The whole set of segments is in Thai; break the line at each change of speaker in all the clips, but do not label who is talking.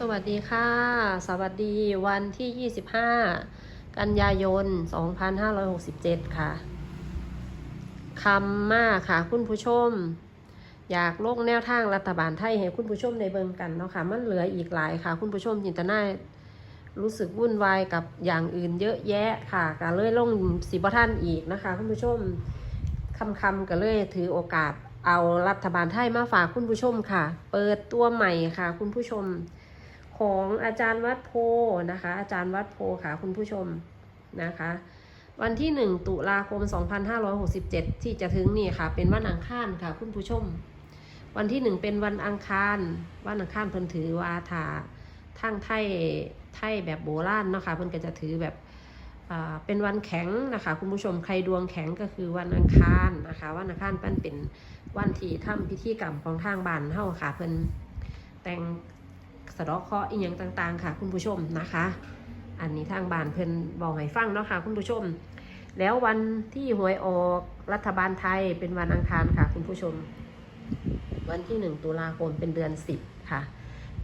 สวัสดีค่ะ สวัสดีวันที่ 25 กันยายน 2567 ค่ะคำมากค่ะ คุณผู้ชม อยากโลงแนวทางรัฐบาลไทยให้คุณผู้ชมในเบิงกันเนาะค่ะ มันเหลืออีกหลายค่ะ คุณผู้ชมจินตนารู้สึกวุ่นวายกับอย่างอื่นเยอะแยะค่ะก็เลยลงสีบท่านอีกนะคะ คุณผู้ชมคำคำก็เลยถือโอกาสเอารัฐบาลไทยมาฝากคุณผู้ชมค่ะ เปิดตัวใหม่ค่ะ คุณผู้ชม ของอาจารย์วัดโพนะคะ อาจารย์วัดโพค่ะคุณผู้ชมนะคะ วันที่ 1 ตุลาคม 2567 ที่จะถึงนี่ค่ะ เป็นวันอังคารค่ะ คุณผู้ชม วันที่ 1 เป็นวันอังคาร วันอังคารเพิ่นถือว่าถาทั้งไทยไทยแบบโบราณเนาะค่ะเพิ่นก็จะถือแบบเป็นวันแข็งนะคะ คุณผู้ชมใครดวงแข็งก็คือวันอังคารนะคะ วันอังคารเป็นเป็นวันที่ทำพิธีกรรมของทางบ้านเฮาค่ะเพิ่นแต่ง สะเดาะเคาะอีกอย่างต่างๆ ค่ะ คุณผู้ชมนะคะ อันนี้ทางบ้านเพิ่นบอกให้ฟังเนาะค่ะคุณผู้ชม แล้ววันที่หวยออกรัฐบาลไทยเป็นวันอังคารค่ะ คุณผู้ชม วันที่หนึ่งตุลาคมเป็นเดือนสิบค่ะ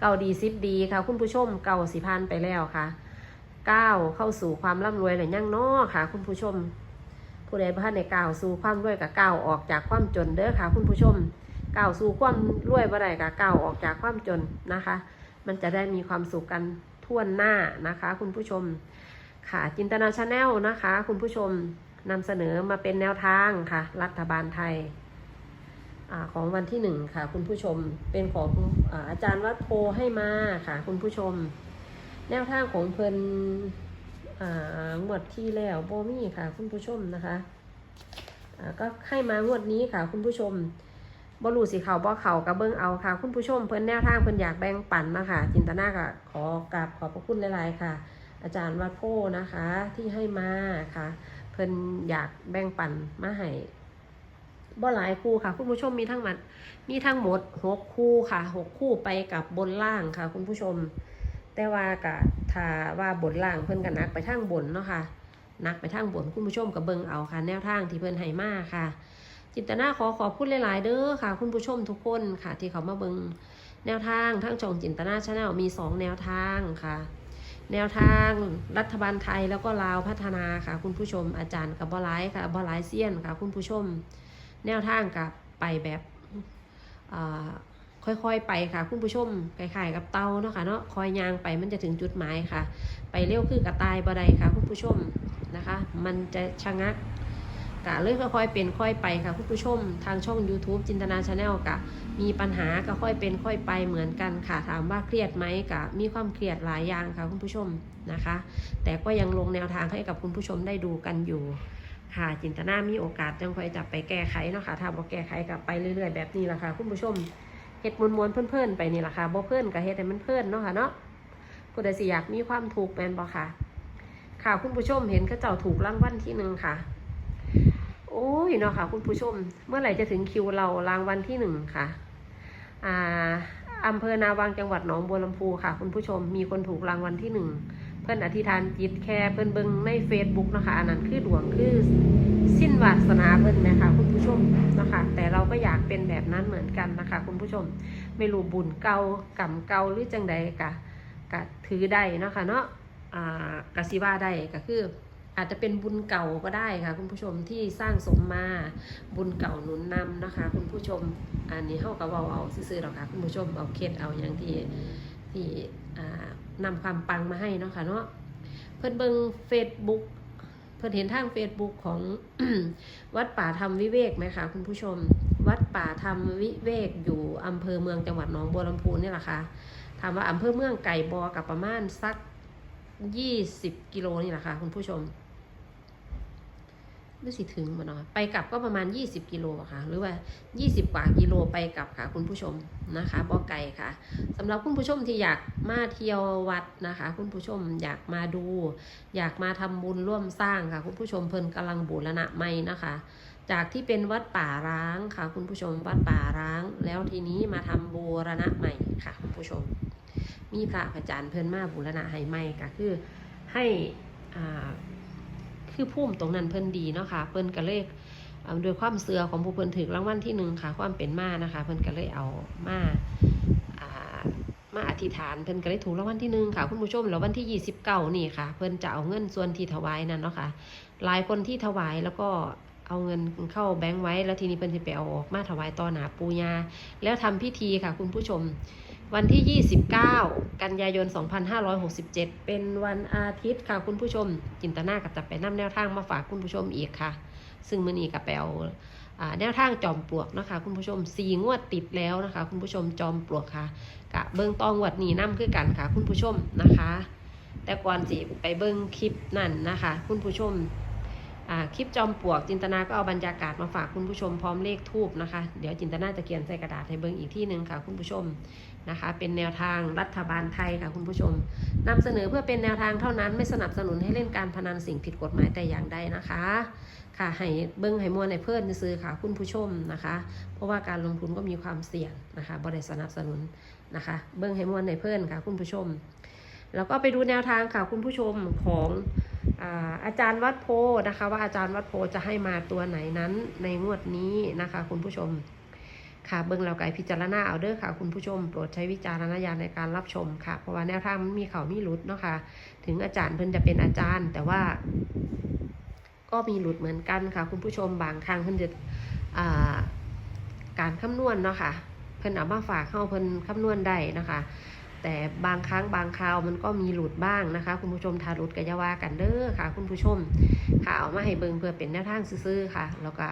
เก่าดีซิบดีค่ะ คุณผู้ชมเก่าสิพันไปแล้วค่ะก้าวเข้าสู่ความร่ำรวยหรือยั่งนอค่ะ คุณผู้ชม ผู้ใดบ้านในก้าวสู่ความรวยกับก้าวออกจากความจนเด้อค่ะ คุณผู้ชมก้าวสู่ความรวยบ่ได้กับก้าวออกจากความจนนะคะ มันจะได้มีความสุขกันทั่วหน้านะคะ คุณผู้ชมค่ะจินตนาชาแนลนะคะ คุณผู้ชมนำเสนอมาเป็นแนวทางค่ะ รัฐบาลไทยอของวันที่หนึ่งค่ะ คุณผู้ชมเป็นของอาอาจารย์วัดโพให้มาค่ะ คุณผู้ชม แนวทางของเพลินอ่างวดที่แล้วโบมี่ค่ะ คุณผู้ชมนะคะก็ให้มางวดนี้ค่ะ คุณผู้ชม บรูสีเขาบ่เขากระเบิ้งเอาค่ะ คุณผู้ชมเพิ่นแนวทางเพิ่นอยากแบ่งปันนะคะจินตนาก็ขอกราบขอบพระคุณหลายๆค่ะ อาจารย์วัดโพนะคะที่ให้มาค่ะ เพิ่นอยากแบ่งปันมาให้บ่หลายคู่ค่ะ คุณผู้ชมมีทั้งหมดมีทั้งหมดหกคู่ค่ะหกคู่ไปกับบนล่างค่ะ คุณผู้ชม แต่ว่ากะถ้าว่าบนล่างเพิ่นก็นักไปทางบนเนาะค่ะนักไปทางบนคุณผู้ชมก็เบิ่งเอาค่ะ แนวทางที่เพิ่นให้มาค่ะ จินตนาขอขอบคุณหลาย ๆ เด้อค่ะ คุณผู้ชมทุกคนค่ะ ที่เขามาเบิงแนวทางทั้งช่องจินตนาชาแนลมี 2 แนวทางค่ะ แนวทางรัฐบาลไทยแล้วก็ลาวพัฒนาค่ะ คุณผู้ชมอาจารย์กับบอไลายค่ะบอไลายเซียนค่ะ คุณผู้ชม แนวทางกับไปแบบค่อยๆ ไปค่ะ คุณผู้ชมคล้ายๆกับเตาเนาะค่ะเนาะคอยยางไปมันจะถึงจุดหมายค่ะ ไปเร็วคือกระตายบ่ได้ค่ะ คุณผู้ชมนะคะ มันจะชะงัก กะเลยค่อยๆเป็นค่อยไปค่ะคุณผู้ชมทางช่อง YouTube จินตนาชาแนลกะมีปัญหาก็ค่อยเป็นค่อยไปเหมือนกันค่ะถามว่าเครียดไหมกะมีความเครียดหลายอย่างค่ะคุณผู้ชมนะคะ แต่ก็ยังลงแนวทางให้กับคุณผู้ชมได้ดูกันอยู่ค่ะจินตนามีโอกาสยังค่อยจะไปแก้ไขเนาะค่ะถ้าบ่แก้ไขกับไปเรื่อยๆแบบนี้ละค่ะคุณผู้ชมเฮ็ดมวนๆเพื่อนๆไปนี่ละค่ะบ่เพื่อนกับเฮ็ดให้มันเพื่อนเนาะค่ะเนาะผู้ใดสิอยากมีความถูกแมนบ่ค่ะ ค่ะคุณผู้ชมเห็นเขาเจ้าถูกรางวัลที่หนึ่งค่ะ โอ้ยเนาะค่ะ คุณผู้ชม เมื่อไหร่จะถึงคิวเรารางวัลที่หนึ่งค่ะ อ่าอำเภอนาวังจังหวัดหนองบัวลำพูค่ะ คุณผู้ชมมีคนถูกรางวัลที่หนึ่งเพิ่อนอธิษฐานจิตแค่เพิ่อนเบิงในเฟซบุ๊กนะคะอันนั้นคือดวงคือสิ้นวาสนาเพิ่นนะคะคุณผู้ชมนะคะแต่เราก็อยากเป็นแบบนั้นเหมือนกันนะคะ คุณผู้ชมไม่รู้บุญเก่ากรรมเก่าหรือจังใดกะกะถือได้เนาะคะเนาะอ่ากะสิว่าได้ก็คือ อาจจะเป็นบุญเก่าก็ได้ค่ะคุณผู้ชมที่สร้างสมมาบุญเก่าหนุนนำนะคะ คุณผู้ชมอันนี้เฮาก็เว้าเอาซื่อๆหรอกค่ะคุณผู้ชมเอาเคล็ดเอาอย่างที่ที่อ่านำความปังมาให้เนาะค่ะเนาะเพิ่นเบิง Facebook เพิ่นเห็นทาง Facebook ของวัดป่าธรรมวิเวกไหมคะคุณผู้ชม วัดป่าธรรมวิเวกอยู่อำเภอเมืองจังหวัดหนองบัวลำพูนี่แหละค่ะถามว่าอำเภอเมืองไก่บอกับประมาณสัก20กิโลนี่แหละค่ะคุณผู้ชม หรือสิถึงบ่เนาะไปกลับก็ประมาณ 20 กิโลค่ะ หรือว่า 20 กว่ากิโลไปกลับค่ะคุณผู้ชมนะคะบ่ไกลค่ะสำหรับคุณผู้ชมที่อยากมาเที่ยววัดนะคะ คุณผู้ชมอยากมาดู อยากมาทำบุญร่วมสร้างค่ะ คุณผู้ชมเพิ่นกำลังบูรณะใหม่นะคะ จากที่เป็นวัดป่าร้างค่ะ คุณผู้ชมวัดป่าร้าง แล้วทีนี้มาทำบูรณะใหม่ค่ะ คุณผู้ชม มีพระอาจารย์เพิ่นมาบูรณะให้ใหม่ก็คือให้อ่า คือพุ่มตรงนั้นเพิ่นดีเนาะค่ะ เพิ่นก็เลยโดยความเสือของผู้เพิ่นถึกรางวัลที่หนึ่งค่ะ ความเป็นมานะคะ เพิ่นก็เลยเอามาอ่ามาอธิษฐานเพิ่นก็เลยถูกรางวัลที่หนึ่งค่ะคุณผู้ชมแล้ววันที่ยี่สิบเก้านี่ค่ะ เพิ่นจะเอาเงินส่วนที่ถวายนั่นเนาะค่ะหลายคนที่ถวายแล้วก็เอาเงินเข้าแบงค์ไว้ แล้วทีนี้เพิ่นจะไปเอาออกมาถวายต่อหนาปูยาแล้วทำพิธีค่ะ คุณผู้ชม วันที่ 29 กันยายน 2567 เป็นวันอาทิตย์ค่ะคุณผู้ชม จินตนาก็จะไปนำแนวทางมาฝากคุณผู้ชมอีกค่ะ ซึ่งมื้อนี้ก็ไปเอาอ่าแนวทางจอมปลวกนะคะคุณผู้ชมสีงวดติดแล้วนะคะ คุณผู้ชมจอมปลวกค่ะกะเบิ้งตองวดนี้นํคือกันค่ะ คุณผู้ชมนะคะ แต่ก่อนสิไปเบิ้งคลิปนั่นนะคะ คุณผู้ชม คลิปจอมปลวกจินตนาก็เอาบรรยากาศมาฝากคุณผู้ชมพร้อมเลขทูบนะคะ เดี๋ยวจินตนาจะเขียนใส่กระดาษให้เบิ้งอีกที่หนึ่งค่ะคุณผู้ชมนะคะ เป็นแนวทางรัฐบาลไทยค่ะคุณผู้ชมนำเสนอเพื่อเป็นแนวทางเท่านั้นไม่สนับสนุนให้เล่นการพนันสิ่งผิดกฎหมายแต่อย่างใดนะคะ ค่ะให้เบิ้งให้มวลให้เพื่อนซื้อค่ะคุณผู้ชมนะคะ เพราะว่าการลงทุนก็มีความเสี่ยงนะคะบริสนับสนุนนะคะ เบิ้งให้มวลให้เพื่อนค่ะคุณผู้ชม แล้วก็ไปดูแนวทางค่ะคุณผู้ชมของ อาอาจารย์วัดโพนะคะว่าอาจารย์วัดโพจะให้มาตัวไหนนั้นในงวดนี้นะคะ คุณผู้ชมค่ะเบิ้งเราไก่พิจารณาเอาเด้อค่ะ คุณผู้ชมโปรดใช้วิจารณญาณในการรับชมค่ะ เพราะว่าแนวทางมันมีเขามีหลุดเนาะค่ะ ถึงอาจารย์เพิ่นจะเป็นอาจารย์ แต่ว่า ก็มีหลุดเหมือนกันค่ะ คุณผู้ชมบางครั้งเพิ่นจะาการคำนวณเนาะค่ะ เพิ่นเอามาฝากเข้าเพิ่นคำนวณได้นะคะ แต่บางครั้งบางคราวมันก็มีหลุดบ้างนะคะ คุณผู้ชมถ้าหลุดก็อย่าว่ากันเด้อค่ะ คุณผู้ชมค่ะเอามาให้เบิงเพื่อเป็นแนวทางซื่อๆค่ะ แล้วก็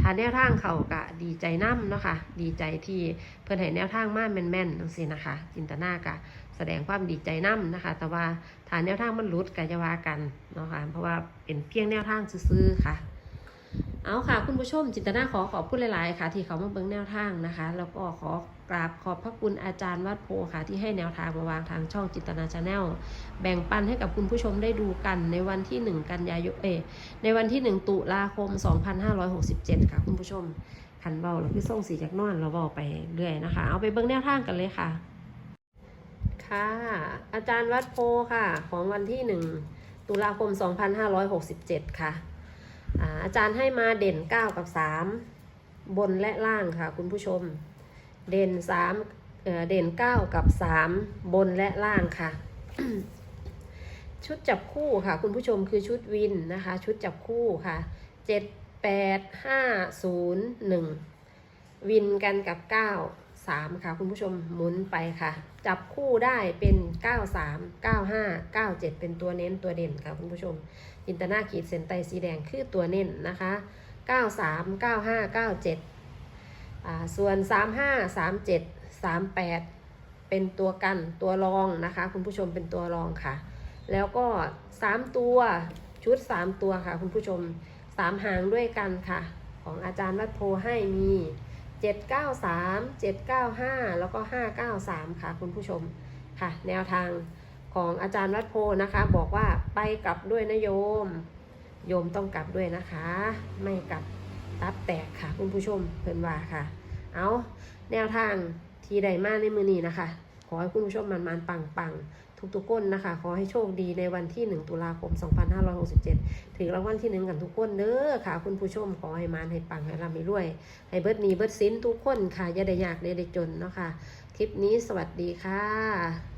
ถ้าแนวทางเขาก็ดีใจนํเนาะค่ะดีใจที่เพิ่อนให้แนวทางมาแม่นๆจังซี่นะคะ จินตนาก็แสดงความดีใจนํนะคะ แต่ว่าถ้าแนวทางมันหลุดก็อย่าว่ากันเนาะค่ะเพราะว่าเป็นเพียงแนวทางซื่อๆค่ะ เอาค่ะ คุณผู้ชม จินตนาขอขอบคุณหลาย ๆ ค่ะ ที่เขามาเบิ่งแนวทางนะคะ แล้วก็ขอกราบขอบพระคุณอาจารย์วัดโพค่ะ ที่ให้แนวทางมาวางทางช่องจินตนาชาแนลแบ่งปันให้กับคุณผู้ชมได้ดูกันในวันที่ 1 กันยายนเอในวันที่ 1 ตุลาคม 2567 ค่ะ คุณผู้ชมคันเบาแล้วคือส่งสีจากนอนเราเบาไปเรื่อยนะคะ เอาไปเบิ่งแนวทางกันเลยค่ะ ค่ะ อาจารย์วัดโพค่ะ ของวันที่ 1 ตุลาคม 2567 ค่ะ อาจารย์ให้มาเด่น 9 กับ 3 บนและล่างค่ะคุณผู้ชม เด่น3เเด่น 9 กับ 3 บนและล่างค่ะ ชุดจับคู่ค่ะ คุณผู้ชมคือชุดวินนะคะ ชุดจับคู่ค่ะ 7 8 5 0 1 วินกันกับ 9 3 ค่ะคุณผู้ชมหมุนไปค่ะ จับคู่ได้เป็น 9 3 9 5 9 7 เป็นตัวเน้นตัวเด่นค่ะคุณผู้ชม จินตนาขีดเส้นใต้สีแดงคือตัวเน้นนะคะ 93 95 97อ่าส่วน 35 37 38 เป็นตัวกันตัวรองนะคะ คุณผู้ชมเป็นตัวรองค่ะ แล้วก็ 3 ตัวชุด 3 ตัวค่ะ คุณผู้ชม 3 หางด้วยกันค่ะ ของอาจารย์วัดโพให้มี 793 795 แล้วก็ 593 ค่ะคุณผู้ชมค่ะ แนวทางของอาจารย์วัดโพนะคะ บอกว่าไปกลับด้วยนะโยม โยมต้องกลับด้วยนะคะ ไม่กลับตับแตกค่ะคุณผู้ชมเพิ่นว่าค่ะ เอาแนวทางทีใดมาในมือนี้นะคะ ขอให้คุณผู้ชมมันมันปังปังทุกๆคนนะคะ ขอให้โชคดีในวันที่ 1 ตุลาคม 2567 ถึงรางวัลที่หนึ่งกันทุกคนเด้อค่ะ คุณผู้ชมขอให้มันให้ปังให้ร่ำให้รวย ให้เบิดหนี้เบิดซินทุกคนค่ะอย่าได้ยากอย่าได้จนเนาะค่ะ คลิปนี้สวัสดีค่ะ